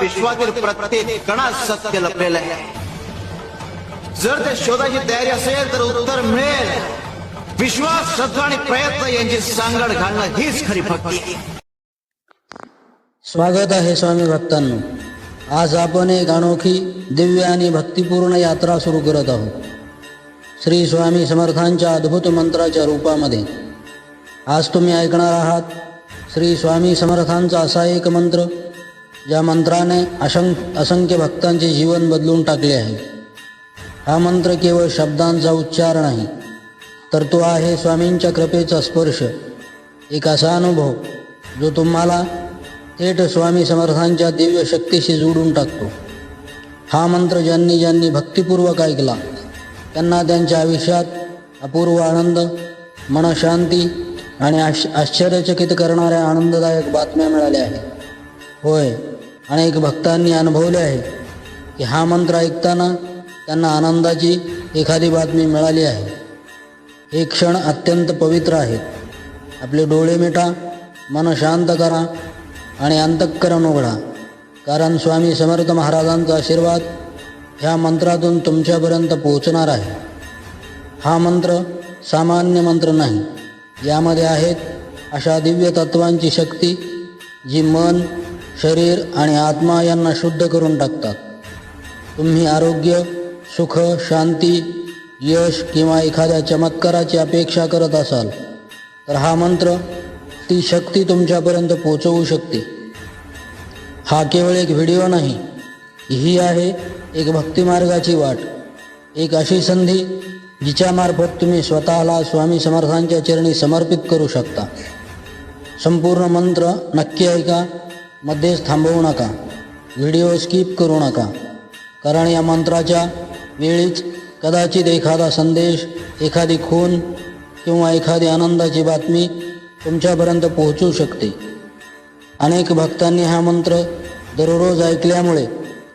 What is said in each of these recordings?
विश्वातील प्रत्येक कणात सत्य लपलेलं आहे. जर त्या शोधाची तयारी असेल तर उत्तर मिळेल. विश्वास श्रद्धा आणि प्रयत्न यांची सांगड घालणं हीच खरी भक्ती. स्वागत आहे स्वामी भक्तांनो. आज आपण एक अनोखी दिव्य आणि भक्तिपूर्ण यात्रा सुरू करत आहोत. श्री स्वामी समर्थांच्या अद्भुत मंत्राच्या रूपामध्ये. आज तुम्ही ऐकणार आहात श्री स्वामी समर्थांचा असा एक मंत्र ज्या मंत्राने असं असंख्य भक्तांचे जीवन बदलून टाकले आहे. हा मंत्र केवळ शब्दांचा उच्चार नाही तर तो आहे स्वामींच्या कृपेचा स्पर्श. एक असा अनुभव जो तुम्हाला थेट स्वामी समर्थांच्या दिव्य शक्तीशी जोडून टाकतो. हा मंत्र ज्यांनी ज्यांनी भक्तिपूर्वक ऐकला त्यांना त्यांच्या आयुष्यात अपूर्व आनंद मनशांती आणि आश आश्चर्यचकित करणाऱ्या आनंददायक बातम्या मिळाल्या आहेत. होय अनेक भक्तांनी अनुभवले आहे की हा मंत्र ऐकताना त्यांना आनंदाची एखादी बातमी मिळाली आहे. हे क्षण अत्यंत पवित्र आहेत. आपले डोळे मिटा मन शांत करा आणि अंतःकरण उघडा. कारण स्वामी समर्थ महाराजांचा आशीर्वाद ह्या मंत्रातून तुमच्यापर्यंत पोहोचणार आहे. हा मंत्र सामान्य मंत्र नाही. यामध्ये आहेत अशा दिव्य तत्वांची शक्ती जी मन शरीर आणि आत्मा यांना शुद्ध करून टाकतात. तुम्ही आरोग्य सुख शांती यश किंवा एखाद्या चमत्काराची अपेक्षा करत असाल तर हा मंत्र ती शक्ती तुमच्यापर्यंत पोचवू शकते. हा केवळ एक व्हिडिओ नाही ही आहे एक भक्तिमार्गाची वाट एक अशी संधी जिच्यामार्फत तुम्ही स्वतःला स्वामी समर्थांच्या चरणी समर्पित करू शकता. संपूर्ण मंत्र नक्की ऐका. मध्येच थांबवू नका. व्हिडिओ स्किप करू नका. कारण या मंत्राच्या वेळीच कदाचित एखादा संदेश एखादी खून किंवा एखादी आनंदाची बातमी तुमच्यापर्यंत पोहोचू शकते. अनेक भक्तांनी हा मंत्र दररोज ऐकल्यामुळे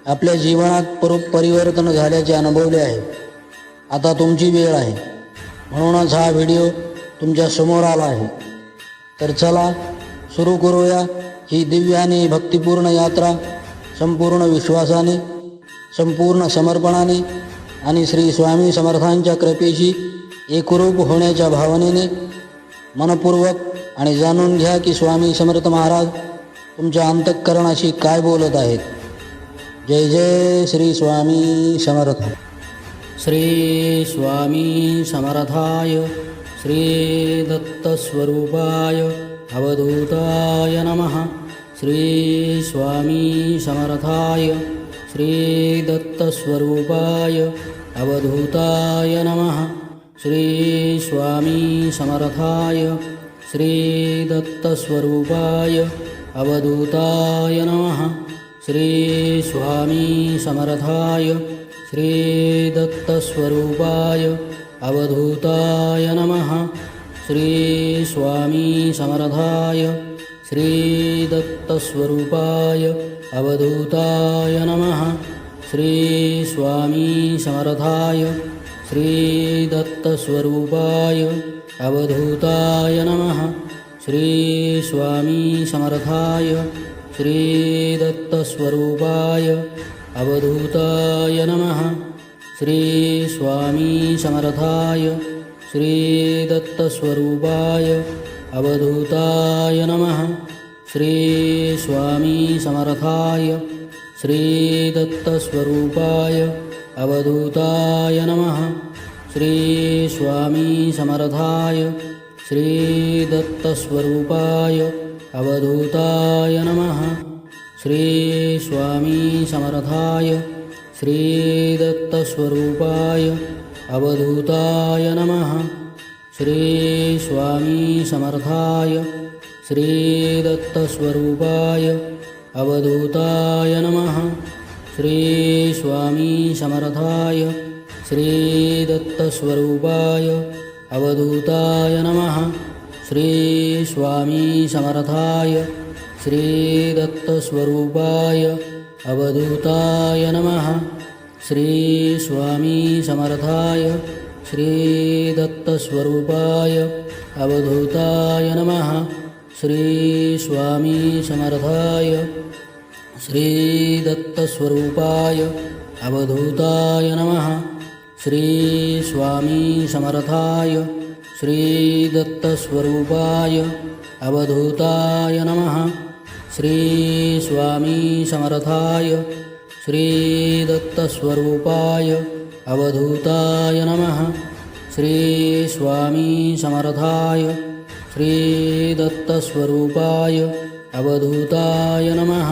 आपल्या जीवनात पर परिवर्तन झाल्याचे अनुभवले आहे. आता तुमची वेळ आहे. म्हणूनच हा व्हिडिओ तुमच्यासमोर आला आहे. तर चला सुरू करूया ही दिव्य आणि भक्तिपूर्ण यात्रा संपूर्ण विश्वासाने संपूर्ण समर्पणाने आणि श्री स्वामी समर्थांच्या कृपेशी एकरूप होण्याच्या भावनेने मनपूर्वक आणि जाणून घ्या की स्वामी समर्थ महाराज तुमच्या अंतःकरणाशी काय बोलत आहेत. जय जय श्री स्वामी समर्थ. श्री स्वामी समर्थाय श्री दत्तस्वरूपाय अवधूताय नमः. श्री स्वामी समर्थाय श्री दत्तस्वरूपाय अवधूताय नमः। श्री स्वामी समर्थाय श्री दत्तस्वरूपाय अवधूताय नमः। श्री स्वामी समर्थाय श्री दत्तस्वरूपाय अवधूताय नमः। श्री स्वामी समर्थाय श्री दत्तस्वरूपाय अवधूताय नमः। श्री स्वामी समर्थाय श्री दत्तस्वरूपाय अवधूताय नमः। श्री स्वामी समर्थाय श्री दत्तस्वरूपाय अवधूताय नमः। श्री स्वामी समर्थाय श्री दत्तस्वरूपाय अवधूताय नमः। श्री स्वामी समर्थाय श्री दत्तस्वरूपाय अवधूताय नमः। श्री स्वामी समर्थाय श्री दत्तस्वरूपाय अवधूताय नमः। श्री स्वामी समर्थाय श्री दत्तस्वरूपाय अवधूताय नमः श्री स्वामी समर्थाय श्री दत्तस्वरूपाय अवधूताय नमः। श्री स्वामी समर्थाय श्री दत्तस्वरूपाय अवधूताय नमः। श्री स्वामी समर्थाय श्री दत्तस्वरूपाय अवधूताय नमः। श्री स्वामी समर्थाय श्री दत्तस्वरूपाय अवधूताय नमः। श्री स्वामी समर्थाय श्रीदत्तस्वरूपाय अवधूताय नमः। श्रीस्वामी समर्थाय श्रीदत्तस्वरूपाय अवधूताय नमः। श्रीस्वामी समर्थाय श्रीदत्तस्वरूपाय अवधूताय नमः। श्रीस्वामी समर्थाय श्रीदत्तस्वरूपाय अवधूताय नमः।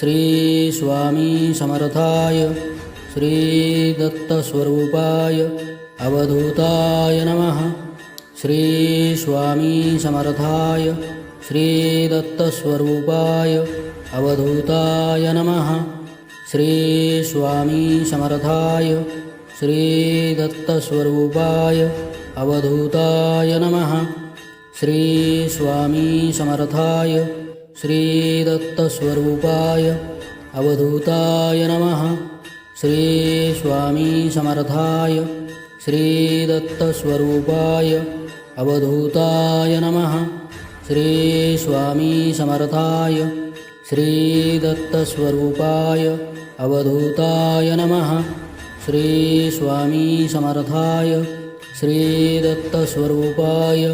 श्रीस्वामी समर्थाय श्रीदत्तस्वरूपाय अवधूताय नमः। श्रीस्वामी समर्थाय श्रीदत्तस्वरूपाय अवधूताय नमः श्रीस्वामी समर्थाय श्रीदत्तस्वरूपाय अवधूताय नमः। श्रीस्वामी समर्थाय श्रीदत्तस्वरूपाय अवधूताय नमः। श्रीस्वामी समर्थाय श्रीदत्तस्वरूपाय अवधूताय नमः। श्रीस्वामी समर्थाय श्रीदत्तस्वरूपाय अवधूताय नमः। श्रीस्वामी समर्थाय श्रीदत्तस्वरूपाय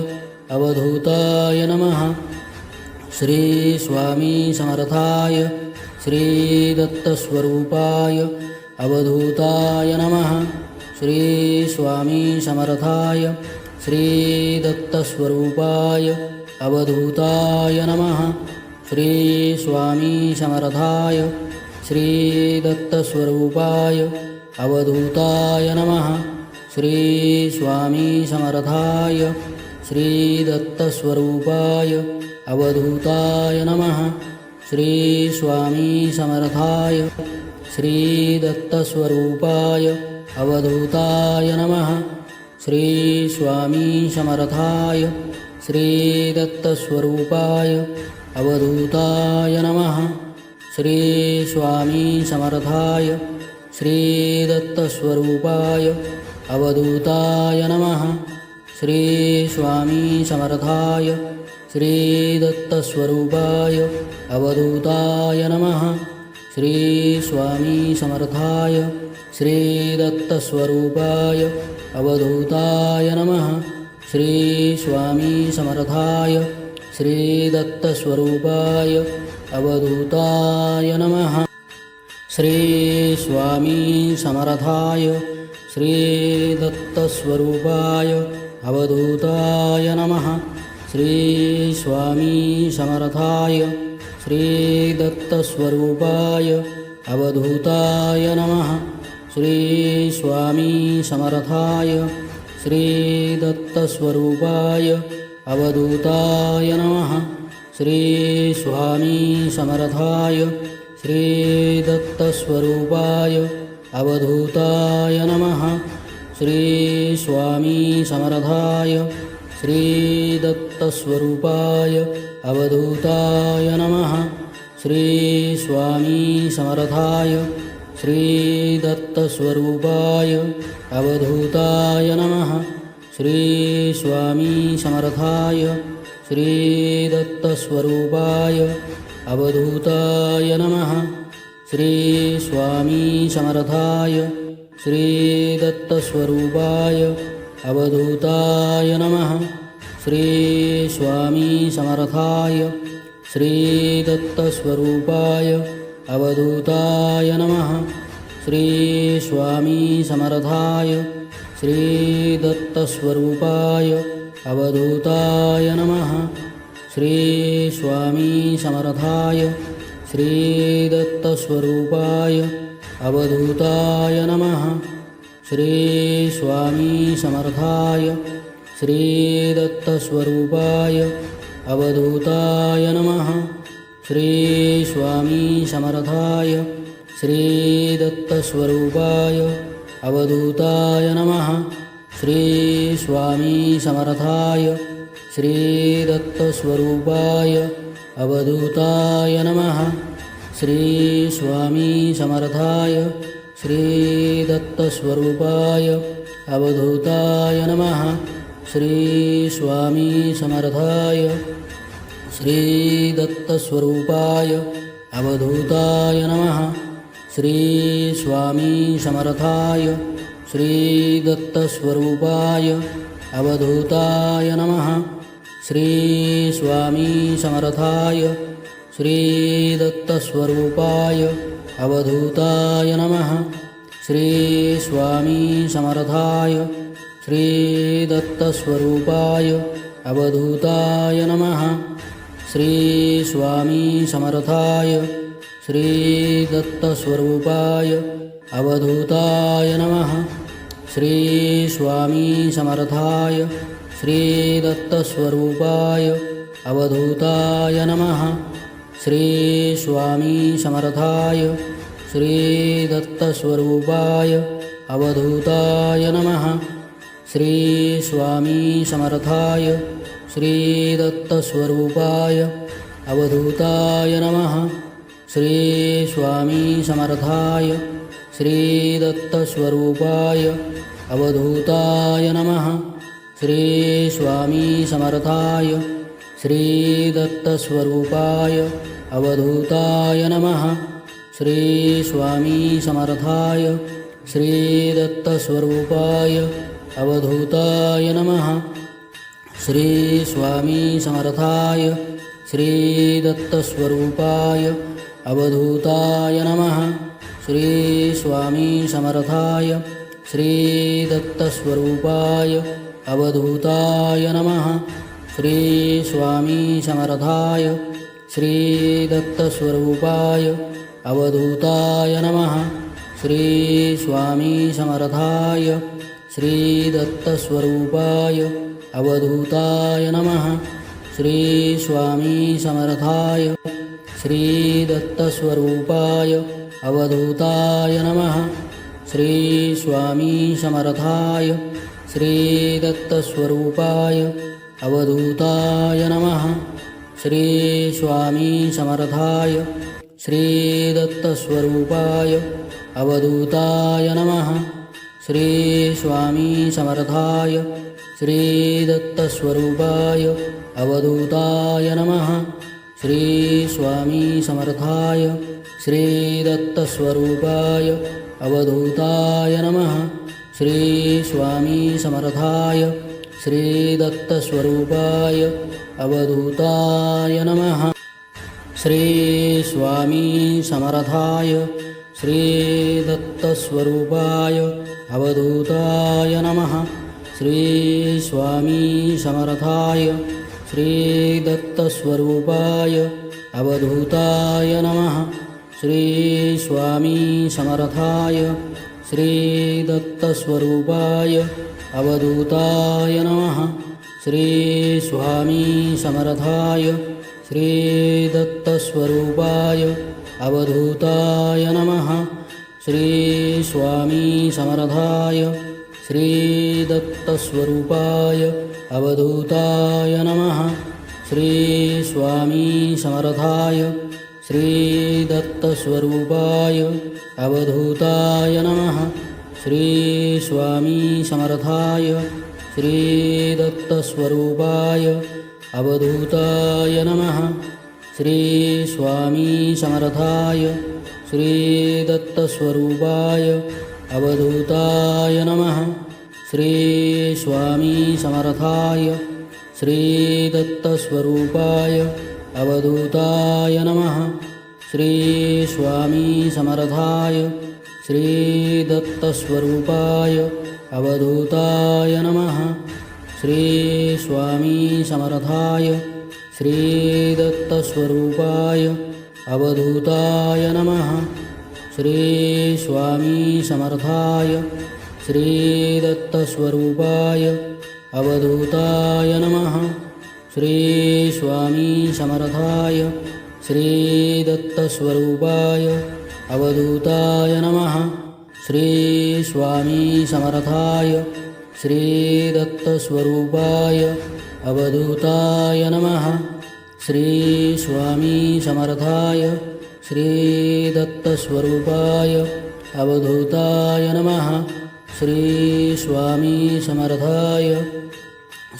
अवधूताय नमः। श्रीस्वामी समर्थाय श्रीदत्तस्वरूपाय अवधूताय नमः। श्रीस्वामी समर्थाय श्रीदत्तस्वरूपाय अवधूताय नमः। श्रीस्वामी समर्थाय श्रीदत्तस्वरूपाय अवधूताय नमः। श्रीस्वामी समर्थाय श्रीदत्तस्वरूपाय अवधूताय नमः। श्रीस्वामी समर्थाय श्रीदत्तस्वरूपाय अवधूताय नमः। श्रीस्वामी समर्थाय श्रीदत्तस्वरूपाय अवधूताय नमः श्रीस्वामी समर्थाय श्रीदत्तस्वरूपाय अवधूताय नमः। श्रीस्वामी समर्थाय श्रीदत्तस्वरूपाय अवधूताय नमः। श्रीस्वामी समर्थाय श्रीदत्तस्वरूपाय अवधूताय नमः। श्रीस्वामी समर्थाय श्रीदत्तस्वरूपाय अवधूताय नमः। श्रीस्वामी समर्थाय श्रीदत्तस्वरूपाय अवधूताय नमः। श्रीस्वामी समर्थाय श्रीदत्तस्वरूपाय अवधूताय नमः। श्रीस्वामी समर्थाय श्रीदत्तस्वरूपाय अवधूताय नमः श्रीस्वामी समर्थाय श्रीदत्तस्वरूपाय अवधूताय नमः। श्रीस्वामी समर्थाय श्रीदत्तस्वरूपाय अवधूताय नमः। श्रीस्वामी समर्थाय श्रीदत्तस्वरूपाय अवधूताय नमः। श्रीस्वामी समर्थाय श्रीदत्तस्वरूपाय अवधूताय नमः। श्रीस्वामी समर्थाय श्रीदत्तस्वरूपाय अवधूताय नमः। श्रीस्वामी समर्थाय श्रीदत्तस्वरूपाय अवधूताय नमः। श्रीस्वामी समर्थाय श्रीदत्तस्वरूपाय अवधूताय नमः। श्रीस्वामी समर्थाय श्रीदत्तस्वरूपाय अवधूताय नमः। श्रीस्वामी समर्थाय श्रीदत्तस्वरूपाय अवधूताय नमः। श्रीस्वामी समर्थाय श्रीदत्तस्वरूपाय अवधूताय नमः श्रीस्वामी समर्थाय श्रीदत्तस्वरूपाय अवधूताय नमः। श्रीस्वामी समर्थाय श्रीदत्तस्वरूपाय अवधूताय नमः। श्रीस्वामी समर्थाय श्रीदत्तस्वरूपाय अवधूताय नमः। श्रीस्वामी समर्थाय श्रीदत्तस्वरूपाय अवधूताय नमः। श्रीस्वामी समर्थाय श्रीदत्तस्वरूपाय अवधूताय नमः। श्रीस्वामी समर्थाय श्रीदत्तस्वरूपाय अवधूताय नमः। श्रीस्वामी समर्थाय श्रीदत्तस्वरूपाय अवधूताय नमः श्रीस्वामी समर्थाय श्रीदत्तस्वरूपाय अवधूताय नमः। श्रीस्वामी समर्थाय श्रीदत्तस्वरूपाय अवधूताय नमः। श्रीस्वामी समर्थाय श्रीदत्तस्वरूपाय अवधूताय नमः। श्रीस्वामी समर्थाय श्रीदत्तस्वरूपाय अवधूताय नमः। श्रीस्वामी समर्थाय। श्रीदत्तस्वरूपाय अवधूताय नमः। श्रीस्वामी समर्थाय। श्रीदत्तस्वरूपाय अवधूताय नमः। श्रीस्वामी समर्थाय। श्रीदत्तस्वरूपाय अवधूताय नमः। श्रीस्वामी समर्थाय श्रीदत्तस्वरूपाय अवधूताय नमः। श्रीस्वामी समर्थाय श्रीदत्तस्वरूपाय अवधूताय नमः। श्रीस्वामी समर्थाय श्रीदत्तस्वरूपाय अवधूताय नमः। श्रीस्वामी समर्थाय श्रीदत्तस्वरूपाय अवधूताय नमः श्रीस्वामी समर्थाय श्रीदत्तस्वरूपाय अवधूताय नमः। श्रीस्वामी समर्थाय श्रीदत्तस्वरूपाय अवधूताय नमः। श्रीस्वामी समर्थाय श्रीदत्तस्वरूपाय अवधूताय नमः। श्रीस्वामी समर्थाय श्रीदत्तस्वरूपाय अवधूताय नमः। श्रीस्वामी समर्थाय श्रीदत्तस्वरूपाय अवधूताय नमः। श्रीस्वामी समर्थाय श्रीदत्तस्वरूपाय अवधूताय नमः। श्रीस्वामी समर्थाय श्रीदत्तस्वरूपाय अवधूताय नमः श्रीस्वामी समर्थाय श्रीदत्तस्वरूपाय अवधूताय नमः। श्रीस्वामी समर्थाय श्रीदत्तस्वरूपाय अवधूताय नमः। श्रीस्वामी समर्थाय श्रीदत्तस्वरूपाय अवधूताय नमः। श्रीस्वामी समर्थाय श्रीदत्तस्वरूपाय अवधूताय नमः। श्रीस्वामी समर्थाय श्रीदत्तस्वरूपाय अवधूताय नमः। श्रीस्वामी समर्थाय श्रीदत्तस्वरूपाय अवधूताय नमः। श्रीस्वामी समर्थाय श्रीदत्तस्वरूपाय अवधूताय नमः श्रीस्वामी समर्थाय श्रीदत्तस्वरूपाय अवधूताय नमः। श्रीस्वामी समर्थाय श्रीदत्तस्वरूपाय अवधूताय नमः। श्रीस्वामी समर्थाय श्रीदत्तस्वरूपाय अवधूताय नमः। श्रीस्वामी समर्थाय श्रीदत्तस्वरूपाय अवधूताय नमः। श्रीस्वामी समर्थाय श्रीदत्तस्वरूपाय अवधूताय नमः। श्रीस्वामी समर्थाय श्रीदत्तस्वरूपाय अवधूताय नमः। श्रीस्वामी समर्थाय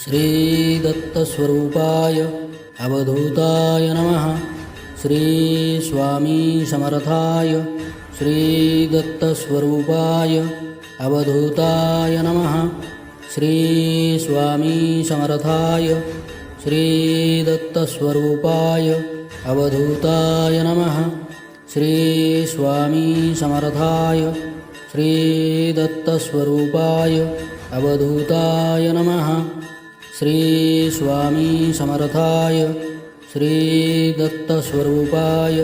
श्रीदत्तस्वरूपाय अवधूताय नमः श्री स्वामी समर्थाय श्रीदत्तस्वरूपाय अवधूताय नमः। श्री स्वामी समर्थाय श्रीदत्तस्वरूपाय अवधूताय नमः। श्री स्वामी समर्थाय श्रीदत्तस्वरूपाय अवधूताय नमः। श्री स्वामी समर्थाय श्रीदत्तस्वरूपाय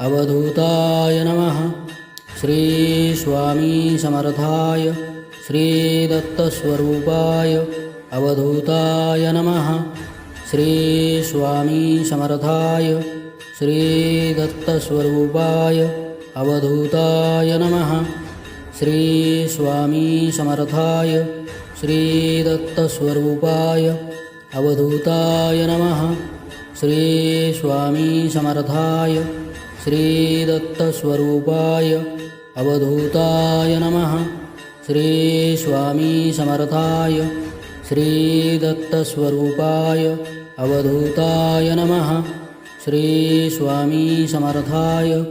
अवधूताय नमः। श्री स्वामी समर्थाय श्रीदत्तस्वरूपाय अवधूताय नमः। श्री स्वामी समर्थाय श्रीदत्तस्वरूपाय अवधूताय नमः। श्री स्वामी समर्थाय श्रीदत्तस्वरूपाय अवधूताय नमः श्री स्वामी समर्थाय श्रीदत्तस्वरूपाय अवधूताय नमः। श्री स्वामी समर्थाय श्रीदत्तस्वरूपाय अवधूताय नमः। श्री स्वामी समर्थाय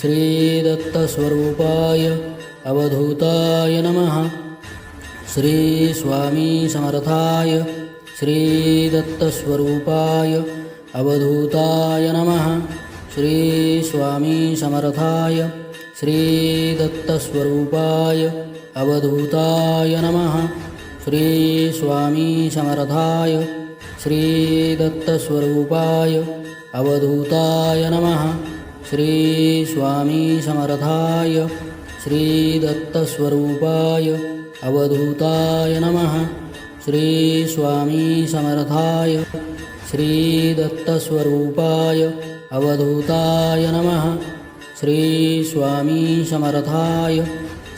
श्रीदत्तस्वरूपाय अवधूताय नमः। श्री स्वामी समर्थाय श्रीदत्तस्वरूपाय अवधूताय नमः। श्री स्वामी समर्थाय। श्रीदत्तस्वरूपाय अवधूताय नमः। श्री स्वामी समर्थाय। श्रीदत्तस्वरूपाय अवधूताय नमः। श्री स्वामी समर्थाय। श्रीदत्तस्वरूपाय अवधूताय नमः। श्री स्वामी समर्थाय श्रीदत्तस्वरूपाय अवधूताय नमः। श्री स्वामी समर्थाय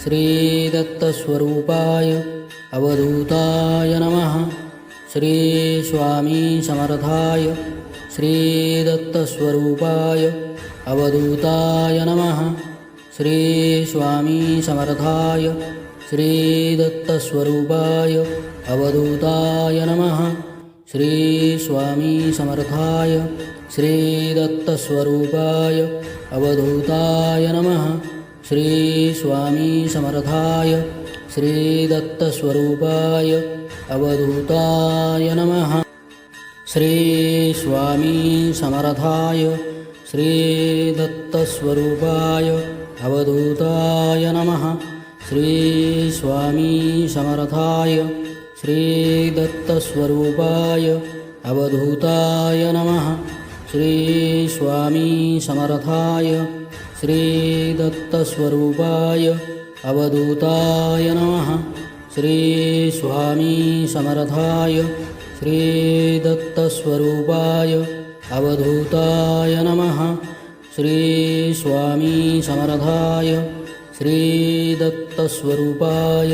श्रीदत्तस्वरूपाय अवधूताय नमः। श्री स्वामी समर्थाय श्रीदत्तस्वरूपाय अवधूताय नमः। श्री स्वामी समर्थाय श्रीदत्तस्वरूपाय अवधूताय नमः श्री स्वामी समर्थाय श्रीदत्तस्वरूपाय अवधूताय नमः। श्री स्वामी समर्थाय श्रीदत्तस्वरूपाय अवधूताय नमः। श्री स्वामी समर्थाय श्रीदत्तस्वरूपाय अवधूताय नमः। श्री स्वामी समर्थाय श्रीदत्तस्वरूपाय अवधूताय नमः। श्री स्वामी समर्थाय श्रीदत्तस्वरूपाय अवधूताय नमः। श्री स्वामी समर्थाय श्रीदत्तस्वरूपाय अवधूताय नमः। श्री स्वामी समर्थाय श्रीदत्तस्वरूपाय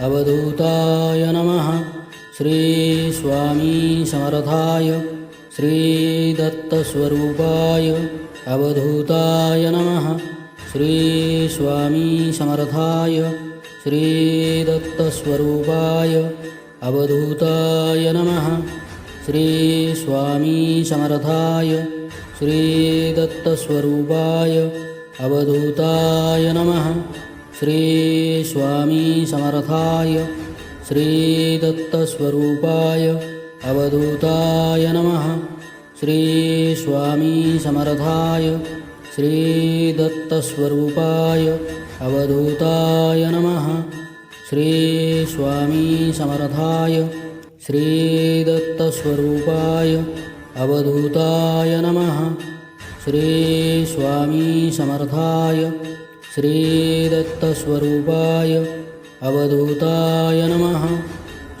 अवधूताय नमः। श्री स्वामी समर्थाय श्रीदत्तस्वरूपाय अवधूताय नमः। श्री स्वामी समर्थाय श्रीदत्तस्वरूपाय अवधूताय नमः। श्री स्वामी समर्थाय श्रीदत्तस्वरूपाय अवधूताय नमः श्री समर्थाय श्रीदत्तस्वरूपाय अवधूताय नमः। श्री समर्थाय श्रीदत्तस्वरूपाय अवधूताय नमः। श्री समर्थाय श्रीदत्तस्वरूपाय अवधूताय नमः। श्री स्वामी समर्थाय श्रीदत्तस्वरूपाय अवधूताय नमः।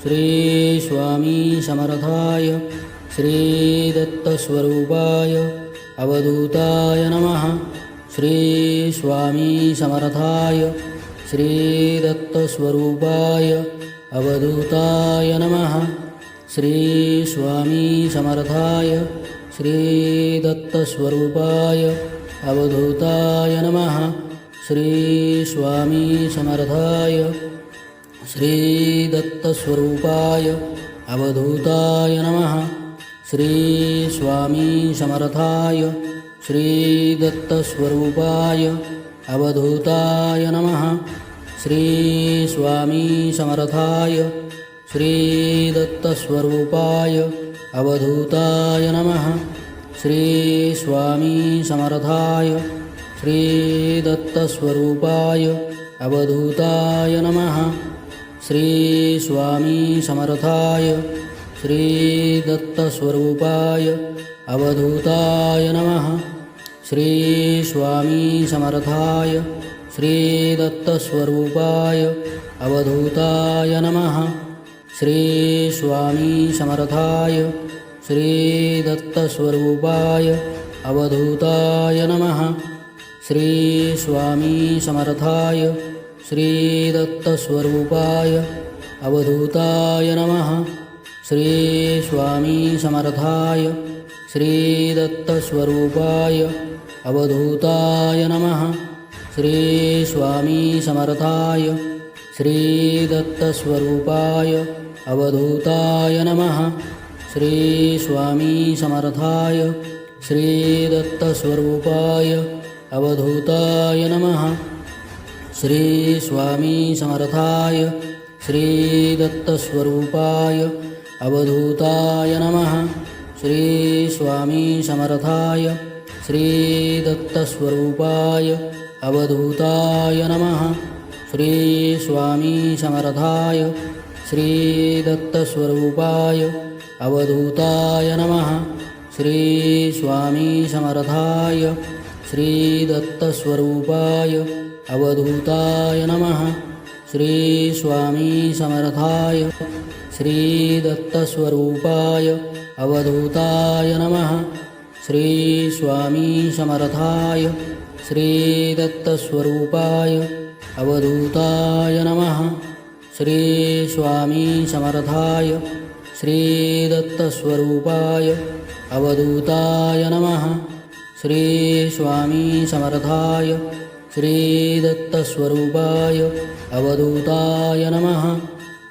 श्री स्वामी समर्थाय श्रीदत्तस्वरूपाय अवधूताय नमः। श्री स्वामी समर्थाय श्रीदत्तस्वरूपाय अवधूताय नमः। श्री स्वामी समर्थाय श्रीदत्तस्वरूपाय अवधूताय नमः श्री स्वामी समर्थाय श्रीदत्तस्वरूपाय अवधूताय नमः। श्री स्वामी समर्थाय श्रीदत्तस्वरूपाय अवधूताय नमः। श्रीस्वामी समर्थाय श्रीदत्तस्वरूपाय अवधूताय नमः। श्रीस्वामी समर्थाय श्रीदत्तस्वरूपाय अवधूताय नमः। श्रीस्वामी समर्थाय श्रीदत्तस्वरूपाय अवधूताय नमः। श्रीस्वामी समर्थाय श्रीदत्तस्वरूपाय अवधूताय नमः। श्रीस्वामी समर्थाय श्रीदत्तस्वरूपाय अवधूताय नमः श्रीस्वामी समर्थाय श्रीदत्तस्वरूपाय अवधूताय नमः। श्रीस्वामी समर्थाय श्रीदत्तस्वरूपाय अवधूताय नमः। श्रीस्वामी समर्थाय श्रीदत्तस्वरूपाय अवधूताय नमः। श्रीस्वामी समर्थाय श्रीदत्तस्वरूपाय अवधूताय नमः। श्रीस्वामी समर्थाय श्रीदत्तस्वरूपाय अवधूताय नमः। श्रीस्वामी समर्थाय श्रीदत्तस्वरूपाय अवधूताय नमः। श्रीस्वामी समर्थाय श्रीदत्तस्वरूपाय अवधूताय नमः। श्रीस्वामी समर्थाय श्रीदत्तस्वरूपाय अवधूताय नमः। श्रीस्वामी समर्थाय श्रीदत्तस्वरूपाय अवधूताय नमः। श्रीस्वामी समर्थाय श्रीदत्तस्वरूपाय अवधूताय नमः। श्रीस्वामी समर्थाय श्रीदत्तस्वरूपाय अवधूताय नमः श्रीस्वामी समर्थाय श्रीदत्तस्वरूपाय अवधूताय नमः।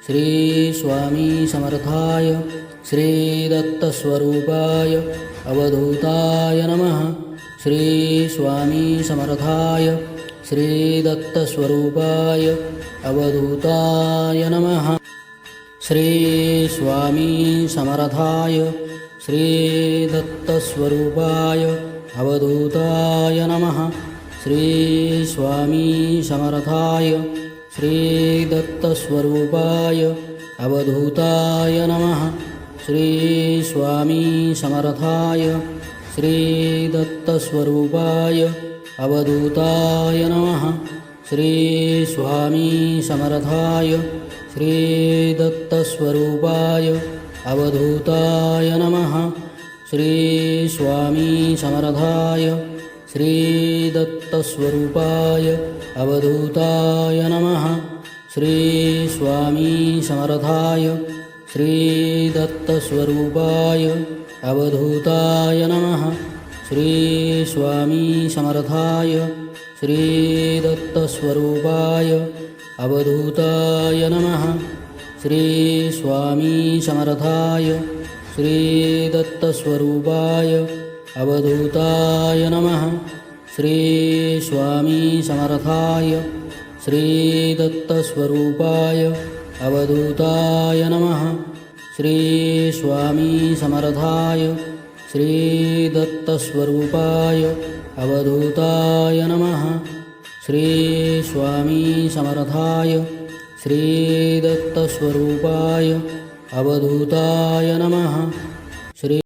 श्रीस्वामी समर्थाय श्रीदत्तस्वरूपाय अवधूताय नमः। श्रीस्वामी समर्थाय श्रीदत्तस्वरूपाय अवधूताय नमः। श्रीस्वामी समर्थाय श्रीदत्तस्वरूपाय अवधूताय नमः। श्रीस्वामी समर्थाय श्रीदत्तस्वरूपाय अवधूताय नमः। श्रीस्वामी समर्थाय श्रीदत्तस्वरूपाय अवधूताय नमः। श्रीस्वामी समर्थाय श्रीदत्तस्वरूपाय अवधूताय नमः श्रीस्वामी समर्थाय श्रीदत्तस्वरूपाय अवधूताय नमः। श्रीस्वामी समर्थाय श्रीदत्तस्वरूपाय अवधूताय नमः। श्रीस्वामी समर्थाय श्रीदत्तस्वरूपाय अवधूताय नमः। श्रीस्वामी समर्थाय श्रीदत्तस्वरूपाय अवधूताय नमः। श्रीस्वामी समर्थाय श्रीदत्तस्वरूपाय अवधूताय नमः। श्रीस्वामी समर्थाय श्रीदत्तस्वरूपाय अवधूताय नमः। श्रीस्वामी समर्थाय श्रीदत्तस्वरूपाय अवधूताय नमः।